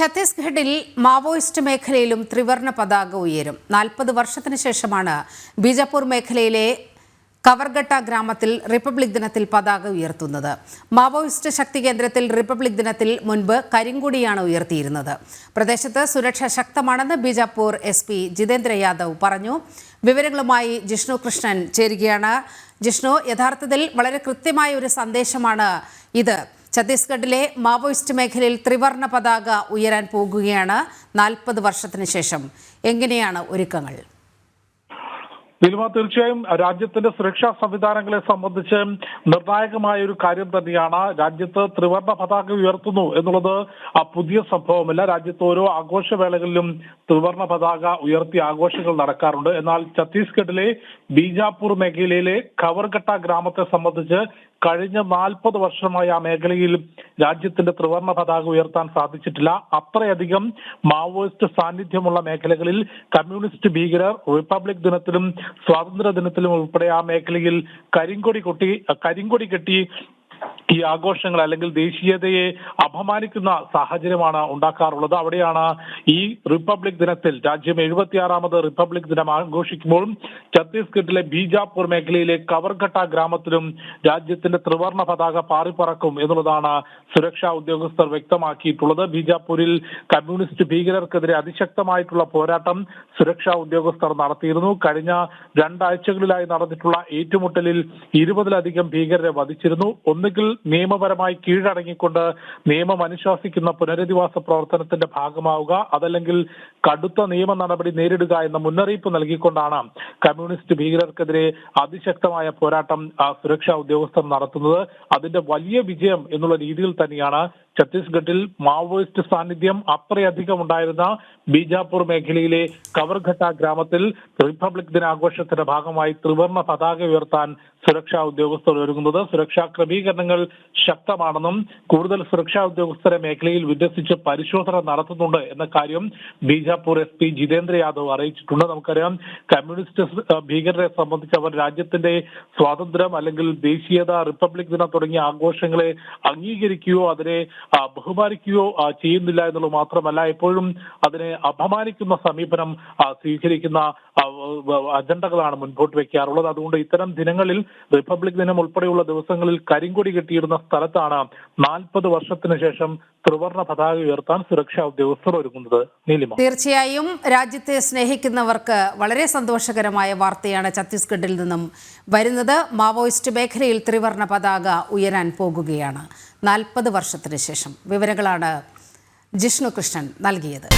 ഛത്തീസ്ഗഡിൽ മാവോയിസ്റ്റ് മേഖലയിലും ത്രിവർണ പതാക ഉയരും. നാൽപ്പത് വർഷത്തിന് ശേഷമാണ് ബീജാപ്പൂർ മേഖലയിലെ കവർഗട്ട ഗ്രാമത്തിൽ റിപ്പബ്ലിക് ദിനത്തിൽ പതാക ഉയർത്തുന്നത്. മാവോയിസ്റ്റ് ശക്തി കേന്ദ്രത്തിൽ റിപ്പബ്ലിക് ദിനത്തിൽ മുൻപ് കരിങ്കുടിയാണ് ഉയർത്തിയിരുന്നത്. പ്രദേശത്ത് സുരക്ഷ ശക്തമാണെന്ന് ബീജാപ്പൂർ എസ് പി ജിതേന്ദ്ര യാദവ് പറഞ്ഞു. വിവരങ്ങളുമായി ജിഷ്ണു കൃഷ്ണൻ ചേരുകയാണ്. ജിഷ്ണു യഥാർത്ഥത്തിൽ വളരെ കൃത്യമായ ഒരു സന്ദേശമാണ് ഇത്. ഛത്തീസ്ഗഡിലെ മാവോയിസ്റ്റ് മേഖലയിൽ ത്രിവർണ പതാക ഉയരാൻ പോകുകയാണ് നാൽപ്പത് വർഷത്തിന് ശേഷം. എങ്ങനെയാണ് ഒരുക്കങ്ങൾ? ദിൽമ തീർച്ചയായും രാജ്യത്തിന്റെ സുരക്ഷാ സംവിധാനങ്ങളെ സംബന്ധിച്ച് നിർണായകമായ ഒരു കാര്യം തന്നെയാണ്. രാജ്യത്ത് ത്രിവർണ പതാക ഉയർത്തുന്നു എന്നുള്ളത് പുതിയ സംഭവമല്ല. രാജ്യത്ത് ഓരോ ആഘോഷവേളകളിലും ത്രിവർണ പതാക ഉയർത്തി ആഘോഷങ്ങൾ നടക്കാറുണ്ട്. എന്നാൽ ഛത്തീസ്ഗഡിലെ ബീജാപൂർ മേഖലയിലെ കവർഘട്ട ഗ്രാമത്തെ സംബന്ധിച്ച് കഴിഞ്ഞ നാൽപ്പത് വർഷമായി ആ മേഖലയിൽ രാജ്യത്തിന്റെ ത്രിവർണ പതാക ഉയർത്താൻ സാധിച്ചിട്ടില്ല. അത്രയധികം മാവോയിസ്റ്റ് സാന്നിധ്യമുള്ള മേഖലകളിൽ കമ്മ്യൂണിസ്റ്റ് ഭീകരർ റിപ്പബ്ലിക് ദിനത്തിലും സ്വാതന്ത്ര്യ ദിനത്തിലും ഉൾപ്പെടെ ആ മേഖലയിൽ കരിങ്കൊടി കൊട്ടി കരിങ്കൊടി കെട്ടി ഈ ആഘോഷങ്ങൾ അല്ലെങ്കിൽ ദേശീയതയെ അപമാനിക്കുന്ന സാഹചര്യമാണ് ഉണ്ടാക്കാറുള്ളത്. അവിടെയാണ് ഈ റിപ്പബ്ലിക് ദിനത്തിൽ രാജ്യം എഴുപത്തിയാറാമത് റിപ്പബ്ലിക് ദിനം ആഘോഷിക്കുമ്പോഴും ഛത്തീസ്ഗഡിലെ ബീജാപൂർ മേഖലയിലെ കവർഘട്ട ഗ്രാമത്തിലും രാജ്യത്തിന്റെ ത്രിവർണ പതാക പാറിപ്പറക്കും എന്നുള്ളതാണ് സുരക്ഷാ ഉദ്യോഗസ്ഥർ വ്യക്തമാക്കിയിട്ടുള്ളത്. ബീജാപൂരിൽ കമ്മ്യൂണിസ്റ്റ് ഭീകരർക്കെതിരെ അതിശക്തമായിട്ടുള്ള പോരാട്ടം സുരക്ഷാ ഉദ്യോഗസ്ഥർ നടത്തിയിരുന്നു. കഴിഞ്ഞ രണ്ടാഴ്ചകളിലായി നടന്നിട്ടുള്ള ഏറ്റുമുട്ടലിൽ ഇരുപതിലധികം ഭീകരരെ വധിച്ചിരുന്നു. ഒന്നുകിൽ നിയമപരമായി കീഴടങ്ങിക്കൊണ്ട് നിയമം അനുശാസിക്കുന്ന പുനരധിവാസ പ്രവർത്തനത്തിന്റെ ഭാഗമാവുക അതല്ലെങ്കിൽ കടുത്ത നിയമ നടപടി നേരിടുക എന്ന മുന്നറിയിപ്പ് നൽകിക്കൊണ്ടാണ് കമ്മ്യൂണിസ്റ്റ് ഭീകരർക്കെതിരെ അതിശക്തമായ പോരാട്ടം സുരക്ഷാ ഉദ്യോഗസ്ഥർ നടത്തുന്നത്. അതിന്റെ വലിയ വിജയം എന്നുള്ള രീതിയിൽ തന്നെയാണ് ഛത്തീസ്ഗഡിൽ മാവോയിസ്റ്റ് സാന്നിധ്യം അത്രയധികം ഉണ്ടായിരുന്ന ബീജാപൂർ മേഖലയിലെ കവർഘട്ട ഗ്രാമത്തിൽ റിപ്പബ്ലിക് ദിനാഘോഷത്തിന്റെ ഭാഗമായി ത്രിവർണ പതാക ഉയർത്താൻ സുരക്ഷാ ഉദ്യോഗസ്ഥർ ഒരുങ്ങുന്നത്. സുരക്ഷാ ക്രമീകരണങ്ങൾ ശക്തമാണെന്നും കൂടുതൽ സുരക്ഷാ ഉദ്യോഗസ്ഥരെ മേഖലയിൽ വിന്യസിച്ച് പരിശോധന നടത്തുന്നുണ്ട് എന്ന കാര്യം ബീജാപൂർ എസ് പി ജിതേന്ദ്ര യാദവ് അറിയിച്ചിട്ടുണ്ട്. നമുക്കറിയാം കമ്മ്യൂണിസ്റ്റ് ഭീകരരെ സംബന്ധിച്ച് അവർ രാജ്യത്തിന്റെ സ്വാതന്ത്ര്യം അല്ലെങ്കിൽ ദേശീയത റിപ്പബ്ലിക് ദിനം തുടങ്ങിയ ആഘോഷങ്ങളെ അംഗീകരിക്കുകയോ അതിനെ ബഹുമാനിക്കുകയോ ചെയ്യുന്നില്ല എന്നുള്ളത് മാത്രമല്ല എപ്പോഴും അതിനെ അപമാനിക്കുന്ന സമീപനം സ്വീകരിക്കുന്ന അജണ്ടകളാണ് മുൻപോട്ട് വെക്കാറുള്ളത്. അതുകൊണ്ട് ഇത്തരം ദിനങ്ങളിൽ റിപ്പബ്ലിക് ദിനം ഉൾപ്പെടെയുള്ള ദിവസങ്ങളിൽ കരിങ്കൊടി കെട്ടിയിടുന്ന സ്ഥലത്താണ് നാൽപ്പത് വർഷത്തിനു ശേഷം ത്രിവർണ പതാക ഉയർത്താൻ സുരക്ഷാ ഉദ്യോഗസ്ഥർ ഒരുങ്ങുന്നത്. നീലിമ. തീർച്ചയായും രാജ്യത്തെ സ്നേഹിക്കുന്നവർക്ക് വളരെ സന്തോഷകരമായ വാർത്തയാണ് ഛത്തീസ്ഗഡിൽ നിന്നും വരുന്നത്. മാവോയിസ്റ്റ് മേഖലയിൽ ത്രിവർണ പതാക ഉയരാൻ പോകുകയാണ്. നാൽപ്പത് വർഷത്തിന് ശേഷം. വിവരങ്ങളാണ് ജിഷ്ണു കൃഷ്ണൻ നൽകിയത്.